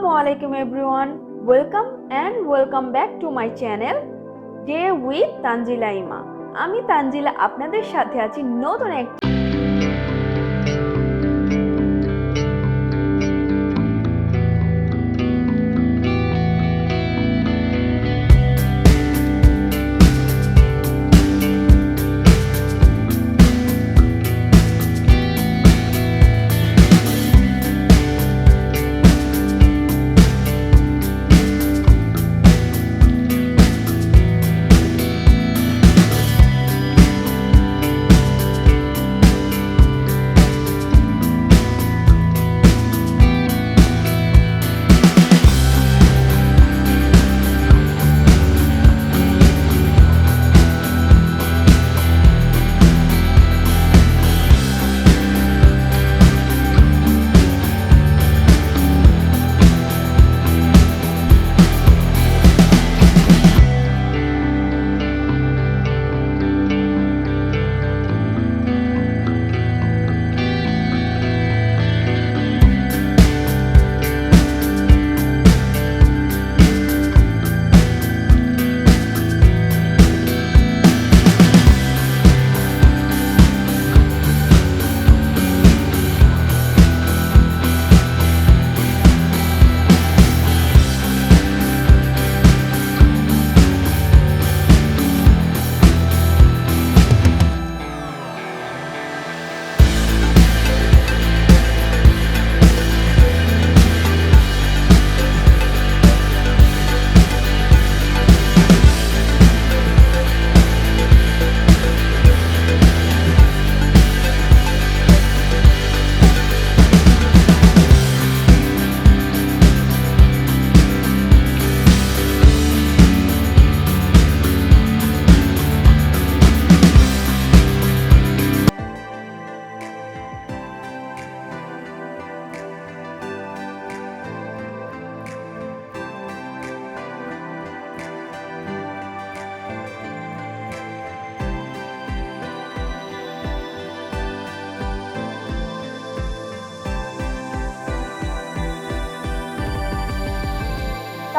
আসসালামু আলাইকুম everyone welcome and welcome back to my channel day with Tanzila Ema আমি তানজিলা আপনাদের সাথে আছি নতুন এক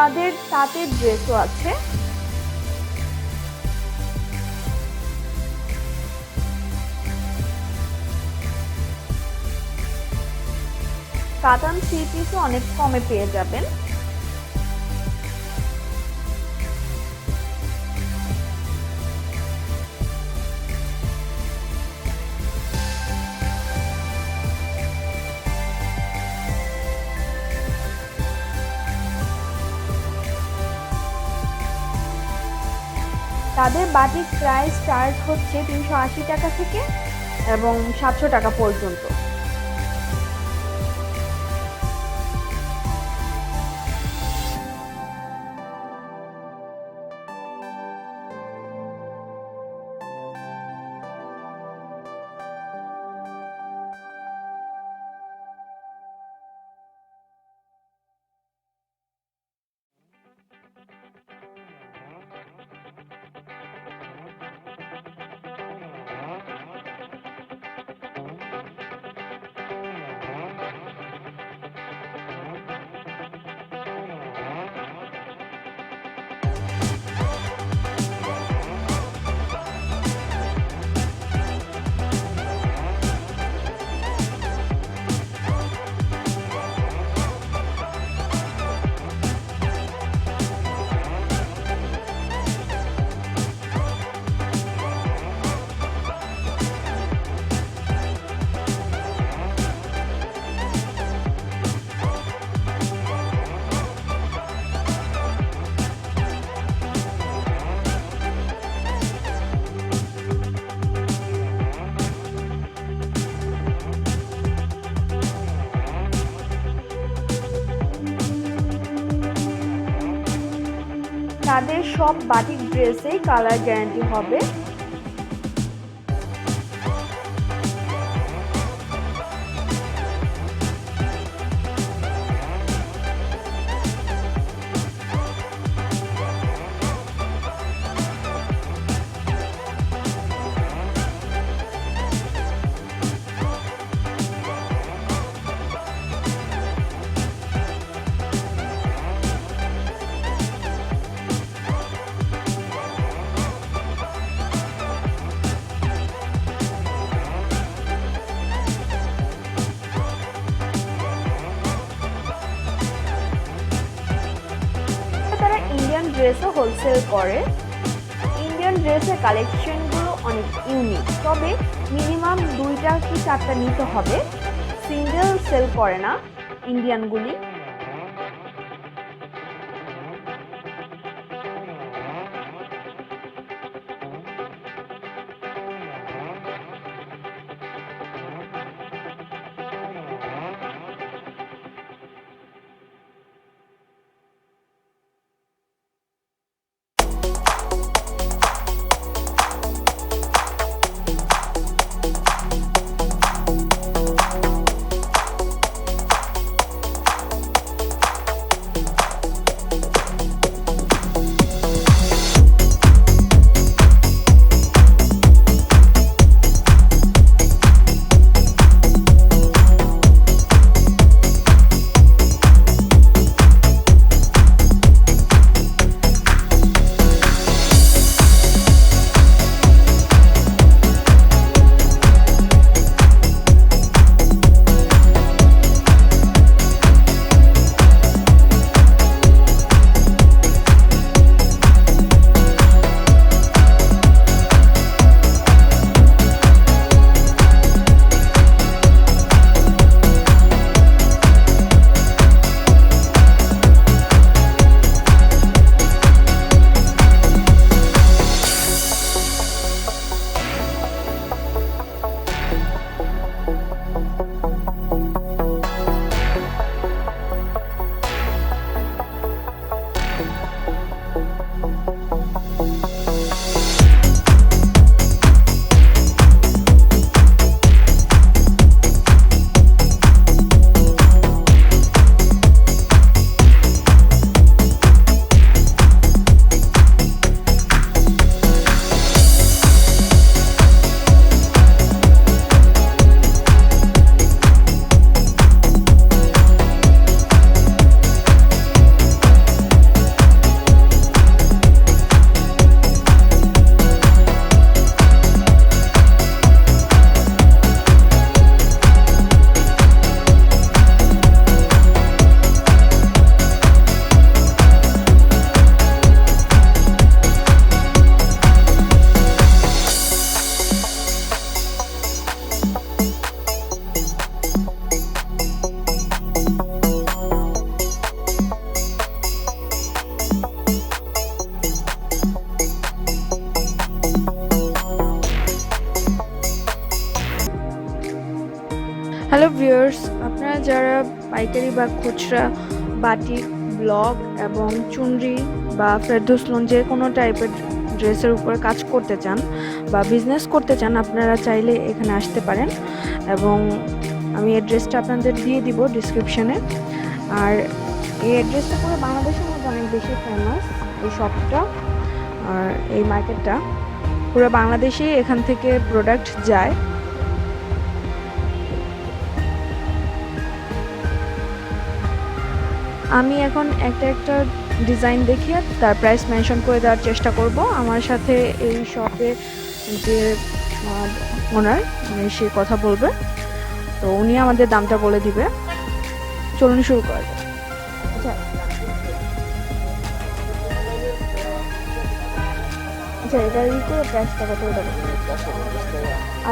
তাদের তাঁতের ড্রেসও আছে। কাতান থ্রি পিসও অনেক কমে পেয়ে যাবেন। তাদের বাটিক প্রাইস স্টার্ট হচ্ছে তিনশো আশি টাকা থেকে এবং সাতশো টাকা পর্যন্ত। সব বাটিক ড্রেসেই কালার গ্যারান্টি হবে। হোলসেল করে। ইন্ডিয়ান ড্রেসের কালেকশনগুলো অনেক ইউনিক তবে মিনিমাম দুইটা কি চারটা নিতে হবে? সিঙ্গেল সেল করে না ইন্ডিয়ানগুলি যারা পাইকারি বা খুচরা বাটি ব্লক এবং চুনরি বা ফেরদৌস লোন যে কোনো টাইপের ড্রেসের উপর কাজ করতে চান বা বিজনেস করতে চান, আপনারা চাইলে এখানে আসতে পারেন এবং আমি অ্যাড্রেসটা আপনাদের দিয়ে দিব ডিসক্রিপশানে আর এই অ্যাড্রেসটা পুরো বাংলাদেশের মধ্যে অনেক বেশি ফেমাস এই শপটা আর এই মার্কেটটা পুরো বাংলাদেশেই এখান থেকে প্রোডাক্ট যায়। আমি এখন একটা একটা ডিজাইন দেখিয়ে তার প্রাইস মেনশন করে দেওয়ার চেষ্টা করব। আমার সাথে এই শপে যে ওনার মানে সে কথা বলবে। তো উনি আমাদের দামটা বলে দিবে। চলুন শুরু করা যাক। আচ্ছা। আচ্ছা এটার প্রাইসটা কত?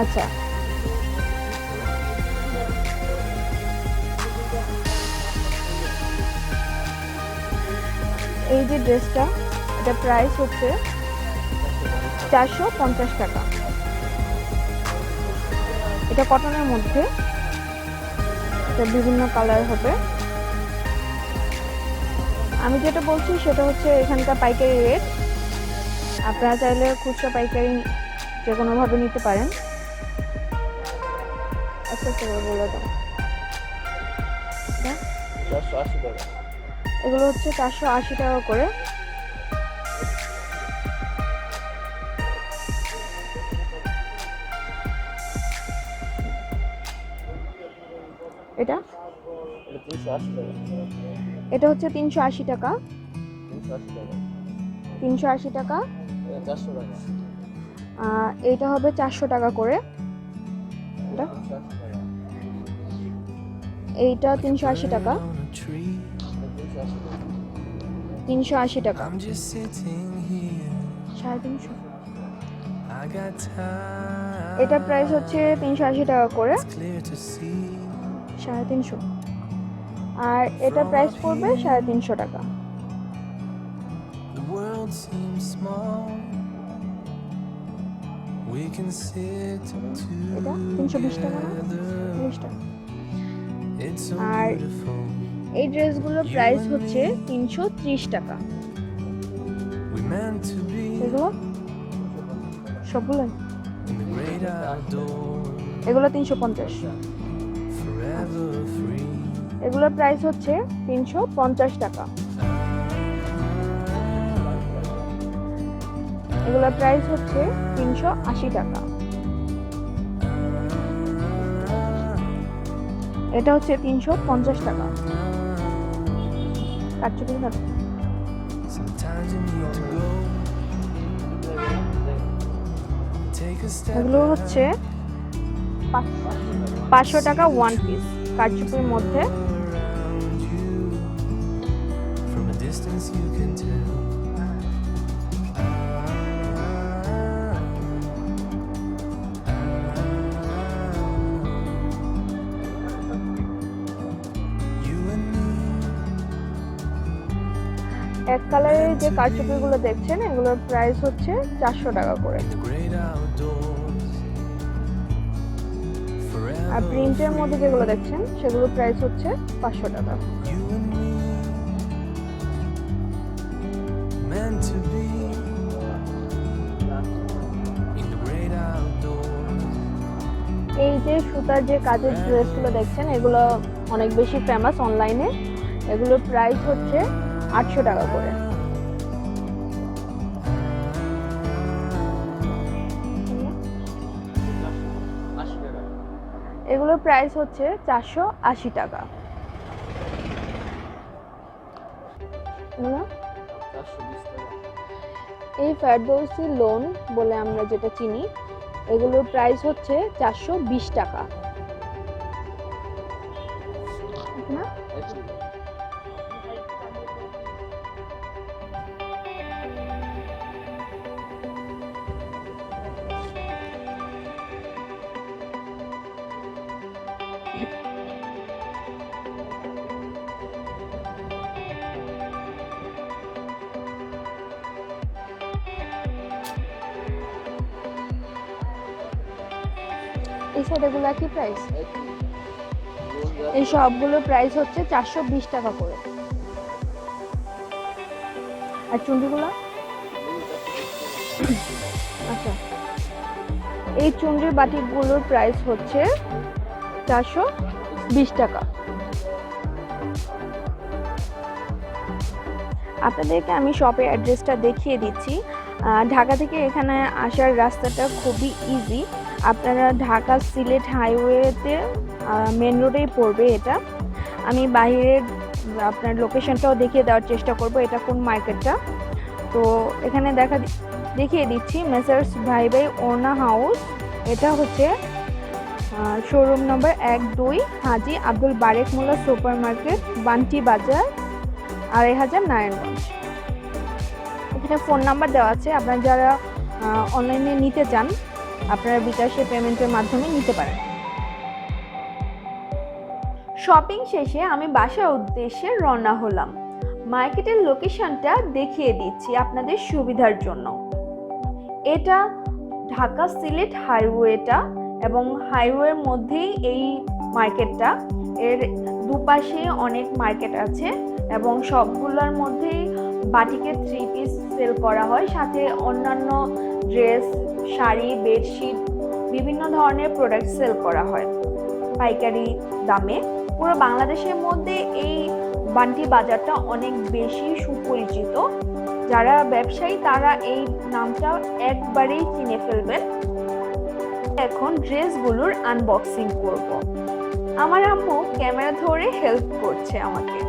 আচ্ছা। এই যে ড্রেসটা, এটা প্রাইস হচ্ছে চারশো পঞ্চাশ টাকা। এটা কটনের মধ্যে। এটা বিভিন্ন কালার হবে। আমি যেটা বলছি সেটা হচ্ছে এখানকার পাইকারি রেট আপনারা চাইলে খুচরা পাইকারি যে কোনোভাবে নিতে পারেন। আচ্ছা বলে দাও? চারশো আশি টাকা। এগুলো হচ্ছে চারশো আশি টাকা করে। এটা? এটা হচ্ছে তিনশো আশি টাকা। তিনশো আশি টাকা। এইটা হবে চারশো টাকা করে। এইটা তিনশো আশি টাকা। তিনশো আশি টাকা. সাড়ে তিনশো. এটা প্রাইস হচ্ছে তিনশো আশি টাকা করে. সাড়ে তিনশো আর এটা প্রাইস পড়বে সাড়ে তিনশো টাকা এটা তিনশো বিশ টাকা না. তিরিশ টাকা আর. এই ড্রেসগুলোর প্রাইস হচ্ছে তিনশো ত্রিশ টাকা। এগুলো সবগুলো. এগুলো তিনশো পঞ্চাশ। এগুলোর প্রাইস হচ্ছে তিনশো পঞ্চাশ টাকা। এগুলোর প্রাইস হচ্ছে তিনশো আশি টাকা। এটা হচ্ছে তিনশো পঞ্চাশ টাকা। A step. এগুলো হচ্ছে পাঁচশো টাকা ওয়ান পিস কারচুপির মধ্যে এক কালারের যে কারচুপিগুলো দেখছেন, এগুলোর প্রাইস হচ্ছে চারশো টাকা করে. আর প্রিন্টের মধ্যে যেগুলো দেখছেন সেগুলোর প্রাইস হচ্ছে পাঁচশো টাকা. এই যে সুতার যে কাজের ড্রেসগুলো দেখছেন, এগুলো অনেক বেশি ফেমাস অনলাইনে এগুলোর প্রাইস হচ্ছে আটশো টাকা করে। এগুলোর প্রাইস হচ্ছে চারশো আশি টাকা। এই ফেরদৌসি লোন বলে আমরা যেটা চিনি, এগুলোর প্রাইস হচ্ছে চারশো বিশ টাকা। সাইডেগুলো প্রাইস এই সবগুলোর প্রাইস হচ্ছে চারশো বিশ টাকা করে। আর চুন্ডিগুলো আচ্ছা। এই চুন্ডির বাটিগুলোর প্রাইস হচ্ছে চারশো বিশ টাকা। আপনাদেরকে আমি শপের অ্যাড্রেসটা দেখিয়ে দিচ্ছি। ঢাকা থেকে এখানে আসার রাস্তাটা খুবই ইজি আপনারা ঢাকা সিলেট হাইওয়েতে মেন রোডেই পড়বে এটা। আমি বাইরের আপনার লোকেশনটাও দেখিয়ে দেওয়ার চেষ্টা করব, এটা কোন মার্কেটটা তো এখানে দেখা দেখিয়ে দিচ্ছি মেসার্স ভাই ভাই ওনা হাউস এটা হচ্ছে শোরুম নম্বর এক দুই, হাজি আব্দুল বারেক মোল্লা সুপার মার্কেট বান্টি বাজার, আড়াই হাজার নারায়ণগঞ্জ। এখানে ফোন নাম্বার দেওয়া আছে, আপনারা যারা অনলাইনে নিতে চান আপনারা বিকাশে পেমেন্টের মাধ্যমে নিতে পারেন। শপিং শেষে আমি বাসার উদ্দেশ্যে রওনা হলাম। মার্কেটের লোকেশনটা দেখিয়ে দিচ্ছি আপনাদের সুবিধার জন্য। এটা ঢাকা সিলেট হাইওয়েটা এবং হাইওয়ের মধ্যেই এই মার্কেটটা এর দুপাশে অনেক মার্কেট আছে এবং সবগুলোর মধ্যেই বাটিকের থ্রি পিস সেল করা হয়। সাথে অন্যান্য ড্রেস শাড়ি, বেডশিট, বিভিন্ন ধরনের প্রোডাক্ট সেল করা হয়। পাইকারি দামে। পুরো বাংলাদেশের মধ্যে এই বান্টি বাজারটা অনেক বেশি সুপরিচিত। যারা ব্যবসায়ী, তারা এই নামটা একবারেই চিনে ফেলবেন। এখন ড্রেসগুলোর আনবক্সিং করব। আমার আম্মু ক্যামেরা ধরে হেল্প করছে আমাকে।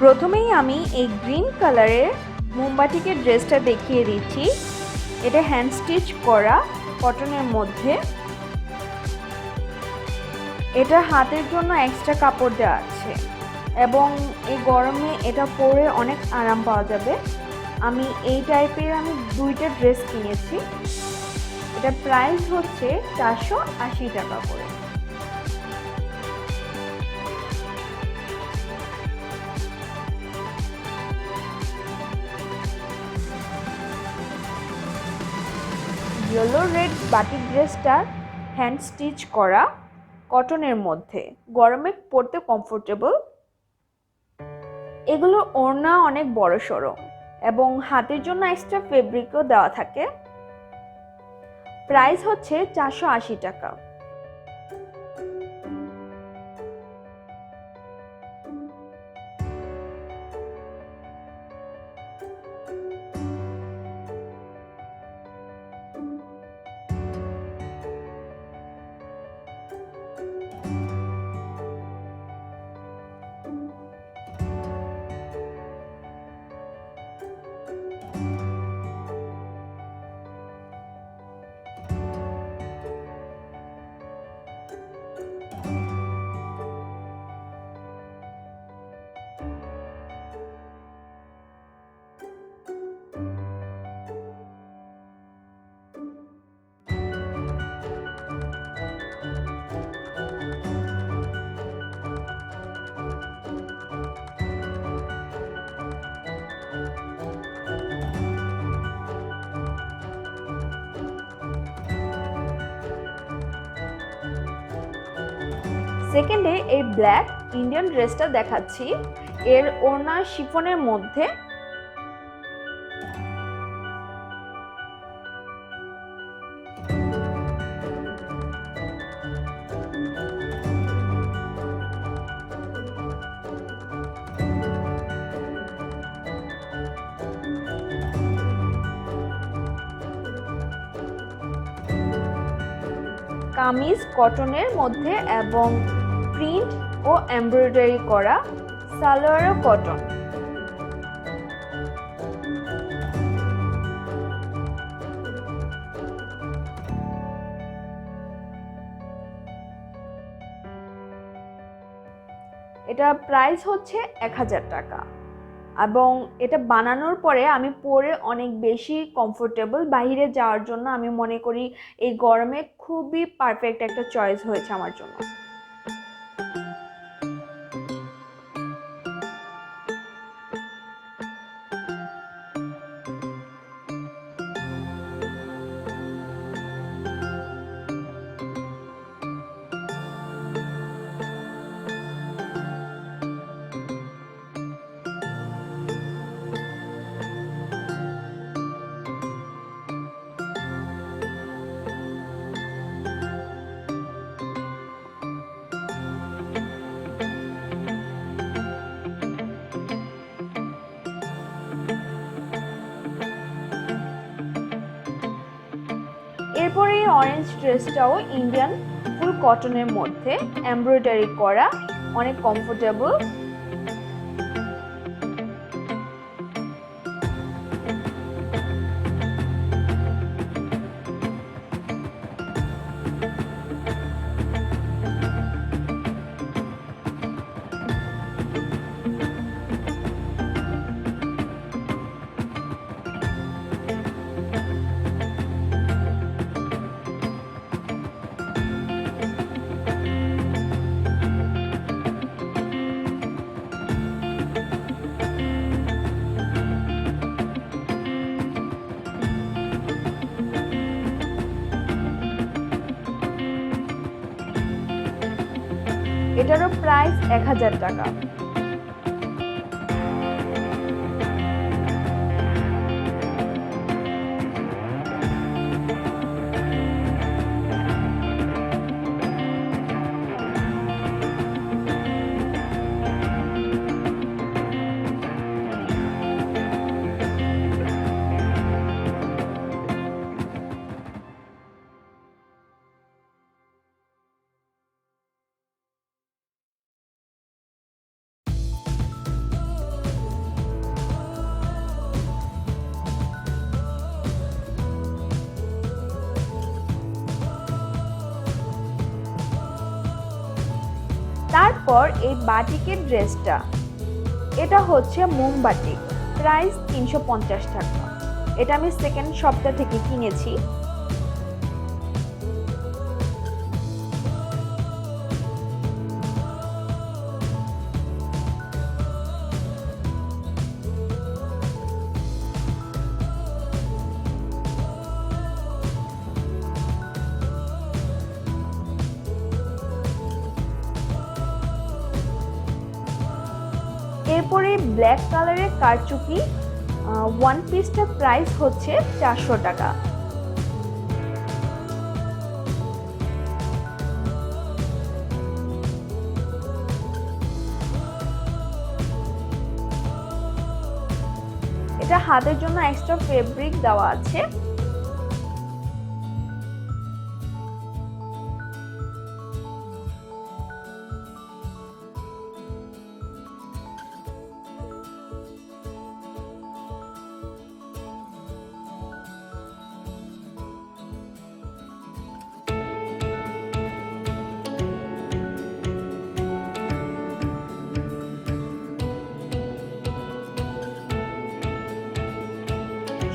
প্রথমেই আমি এই গ্রিন কালারের মোমবাটিকের ড্রেসটা দেখিয়ে দিচ্ছি। এটা হ্যান্ড স্টিচ করা কটনের মধ্যে। এটা হাতের জন্য এক্সট্রা কাপড় দেওয়া আছে এবং এই গরমে এটা পরে অনেক আরাম পাওয়া যাবে। আমি এই টাইপের আমি দুইটা ড্রেস কিনেছি। এটা প্রাইস হচ্ছে চারশো আশি টাকা করে। ইয়েলো রেড বাটিক ড্রেসটা হ্যান্ড স্টিচ করা কটনের মধ্যে। গরমে পরতে কমফোর্টেবল এগুলোর ওড়না অনেক বড় সড়ো এবং হাতের জন্য এক্সট্রা ফেব্রিকও দেওয়া থাকে। প্রাইস হচ্ছে চারশো আশি টাকা। সেকেন্ডে এই ব্ল্যাক ইন্ডিয়ান ড্রেসটা দেখাচ্ছি। এর ওড়না শিফনের মধ্যে। কামিজ কটনের মধ্যে এবং প্রিন্ট ও এমব্রয়ডারি করা সালোয়ার সালোয়ারও কটন। এটা প্রাইস হচ্ছে এক হাজার টাকা এবং এটা বানানোর পরে আমি পরে অনেক বেশি কমফোর্টেবল বাইরে যাওয়ার জন্য আমি মনে করি এই গরমে খুবই পারফেক্ট একটা চয়েস হয়েছে আমার জন্য। এরপরে এই অরেঞ্জ ড্রেসটাও ইন্ডিয়ান ফুল কটনের মধ্যে এমব্রয়ডারি করা অনেক কমফোর্টেবল এটারও প্রাইস এক হাজার টাকা। তারপর এই বাটিকের ড্রেসটা। এটা হচ্ছে মোমবাটিক প্রাইস তিনশো পঞ্চাশ টাকা। এটা আমি সেকেন্ড সপ্তাহ থেকে কিনেছি। এরপরে ব্ল্যাক কালারের কারচুপি ওয়ান পিসটার প্রাইস হচ্ছে চারশো টাকা। এটা হাতের জন্য এক্সট্রা ফেব্রিক দেওয়া আছে।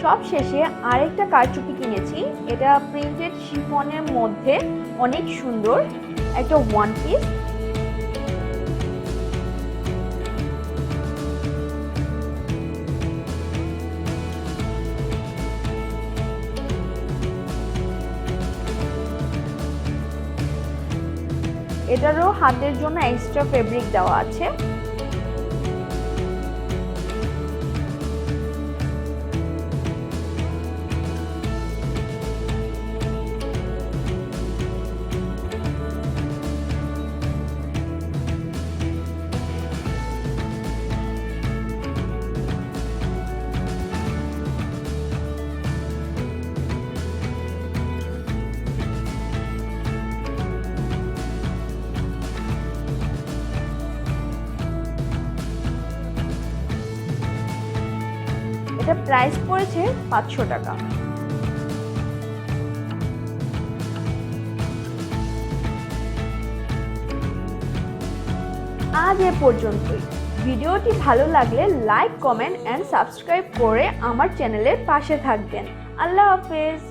সব শেষে আরেকটা কারচুপি কিনেছি। এটা প্রিন্টেড শিফনের মধ্যে, অনেক সুন্দর। একটা ওয়ান পিস এটারও হাতের জন্য এক্সট্রা ফেব্রিক দেওয়া আছে। এটা প্রাইস পড়েছে পাঁচশো টাকা। আজ এ পর্যন্তই। ভিডিওটি ভালো লাগলে লাইক কমেন্ট অ্যান্ড সাবস্ক্রাইব করে আমার চ্যানেলের পাশে থাকবেন। আল্লাহ হাফেজ।